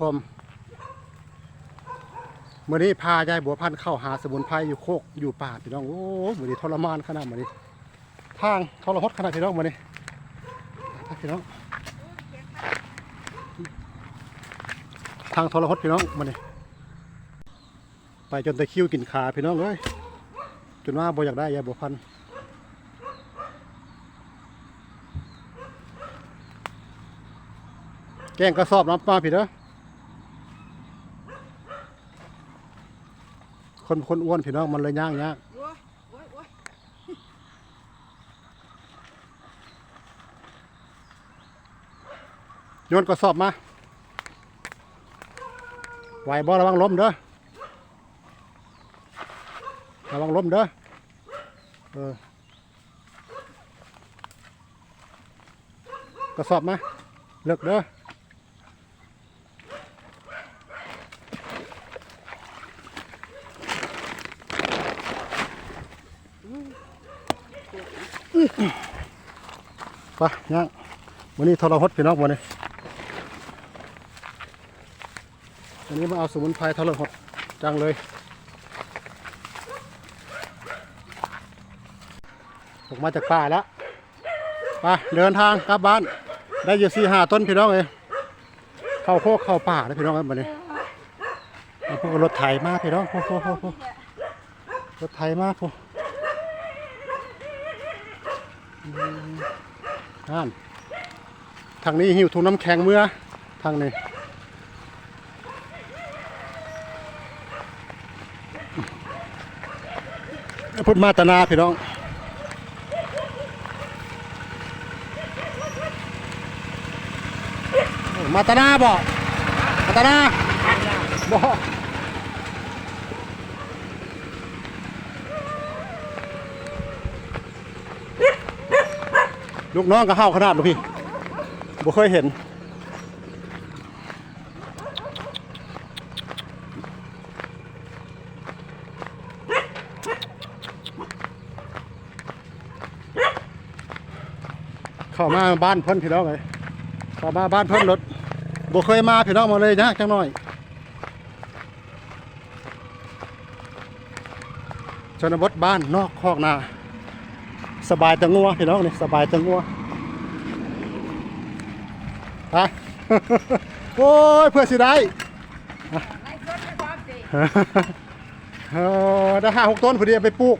ผมเมื่อนี้พายายบัวพันเข้าหาสมุนไพรอยู่โคกอยู่ป่าพี่น้องโอ้ยมื่อนี้ทรมานขนาดมื่อนี้ทางทรหดขนาดพี่น้องมื่อนี้พี่น้องทางทรหดพี่น้องมื่อนี้ไปจนตะคิวกินขาพี่น้องเลยจนว่าบ่อยากได้ยายบัวพันธแกงกระสอบน้ำปลาพี่เด้อ คนคนอ้วนพี่น้องมันเลยย่างยากโอ้ยโอ้ยโอ้ยโยนกระสอบมาไหวบ่ระวังล้มเด้อระวังล้มเด้อเออกระสอบมาเลิกเด้อ ไปย่างวันนี้ทรหดพี่น้องวันนี้วันนี้มาเอาสมุนไพรทรหดจังเลย ออกมาจากป่าแล้วไปเดินทางกลับบ้าน ได้อยู่สี่ห้าต้นพี่น้องเลยเข้าโคกเข้าป่าเลยพี่น้องครับวันนี้พวกรถไถมาพี่น้องโอ้โหโอ้โหรถไถมาพวกอืม นั่นทางนี้หิวถุงน้ำแข็งเมื่อ ทางนี้พุทธมาตนาพี่น้องมาตนาบ่มาตนาบ่ ลูกน้องก็ห้าวขนาดลูพี่บ่เคยเห็น เข้ามาบ้านเพิ่นพี่น้องเลยเข้ามาบ้านเพิ่นรถบ่เคยมาพี่น้องมาเลยนะจังหน่อยชนบทบ้านนอกคอกนา สบายแตังัวพี่น้องนี่สบายแตังัวไปโอ้ยเพื่อสิได้ไล่สดไปความสิเออได้ห้าหกต้นพอดีไปปลูก